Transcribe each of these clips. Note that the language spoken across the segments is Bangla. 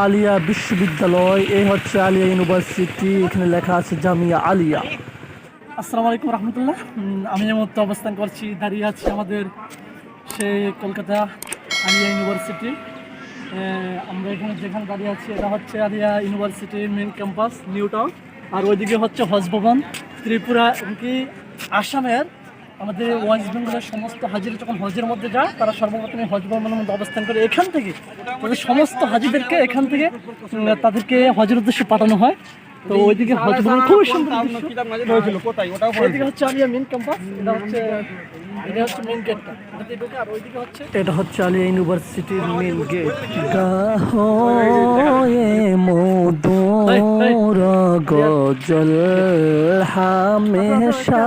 আলিয়া বিশ্ববিদ্যালয় এই হচ্ছে আলিয়া ইউনিভার্সিটি, এখানে লেখা আছে জামিয়া আলিয়া। আসসালামু আলাইকুম রহমতুল্লাহ। আমি এই মুহূর্তে অবস্থান করছি, দাঁড়িয়ে আছি আমাদের সেই কলকাতা আলিয়া ইউনিভার্সিটি। আমরা এখানে যেখানে দাঁড়িয়ে আছি, এটা হচ্ছে আলিয়া ইউনিভার্সিটির মেন ক্যাম্পাস, নিউ টাউন। আর ওইদিকে হচ্ছে হজ ভবন ত্রিপুরা এমনকি আসামের আমাদের ওয়েস্ট বেঙ্গলের সমস্ত হাজিরা যখন হজের মধ্যে যায় তারা সর্বপ্রথম হজ ভবনের মধ্যে অবস্থান করে এখান থেকে তাদের সমস্ত হাজিদেরকে এখান থেকে তাদেরকে হজের উদ্দেশ্যে পাঠানো হয়। তো ওইদিকে হজ ভবন খুবই সুন্দর। ওইদিকে হচ্ছে আলিয়া মেন ক্যাম্পাস এটা হচ্ছে এটা হচ্ছে মেন গেটটা আর ওইদিকে হচ্ছে এটা হচ্ছে আলিয়া ইউনিভার্সিটির মেন গেট মধুর গজল হামেশা।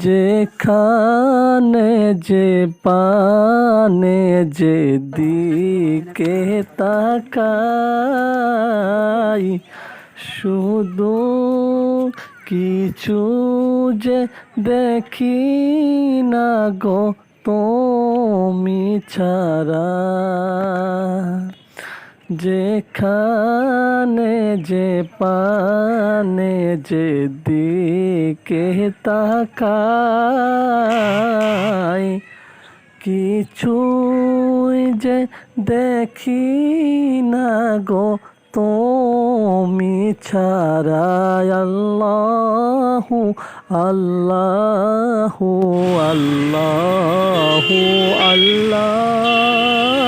যেখানে যে পানে যে দিকে তাকাই, শুধু কিছু যে দেখি না গো তুমি ছাড়া। যেখানে যে পানে যে দিকে তাকাই, কিছুই যে দেখি না গো তুমি ছাড়াই আল্লাহু আল্লাহু আল্লাহু, আল্লাহ।